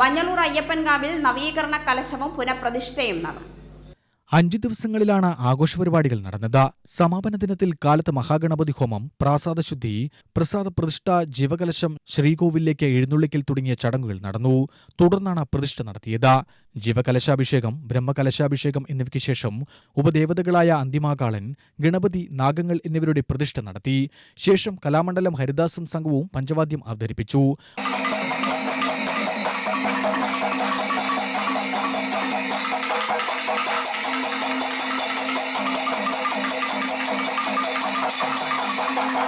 മഞ്ഞളൂർ അയ്യപ്പൻകാവിൽ നവീകരണ കലശവും പുനഃപ്രതിഷ്ഠയും നടന്നു. അഞ്ചു ദിവസങ്ങളിലാണ് ആഘോഷ പരിപാടികൾ നടന്നത്. സമാപന ദിനത്തിൽ കാലത്ത് മഹാഗണപതി ഹോമം പ്രാസാദശുദ്ധി പ്രസാദ പ്രതിഷ്ഠ ജീവകലശം ശ്രീകോവിലേക്ക് എഴുന്നള്ളിക്കൽ തുടങ്ങിയ ചടങ്ങുകൾ നടന്നു. തുടർന്നാണ് പ്രതിഷ്ഠ നടത്തിയത്. ജീവകലശാഭിഷേകം ബ്രഹ്മകലശാഭിഷേകം എന്നിവയ്ക്ക് ശേഷം ഉപദേവതകളായ അന്തിമാകാളൻ ഗണപതി നാഗങ്ങൾ എന്നിവരുടെ പ്രതിഷ്ഠ നടത്തി. ശേഷം കലാമണ്ഡലം ഹരിദാസം സംഘവും പഞ്ചവാദ്യം അവതരിപ്പിച്ചു.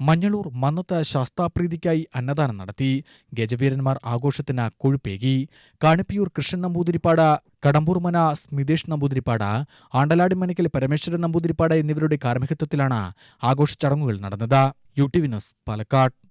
മഞ്ഞളൂർ മന്നത്ത് ശാസ്താപ്രീതിക്കായി അന്നദാനം നടത്തി. ഗജവീരന്മാർ ആഘോഷത്തിന് കൊഴുപ്പേകി. കാണിപ്പിയൂർ കൃഷ്ണൻ നമ്പൂതിരിപ്പാട കടമ്പൂർമന സ്മിതേഷ് നമ്പൂതിരിപ്പാട് ആണ്ടലാടിമനക്കൽ പരമേശ്വരൻ നമ്പൂതിരിപ്പാട എന്നിവരുടെ കാർമ്മികത്വത്തിലാണ് ആഘോഷ ചടങ്ങുകൾ നടന്നത്. U T Vinos Palakkad.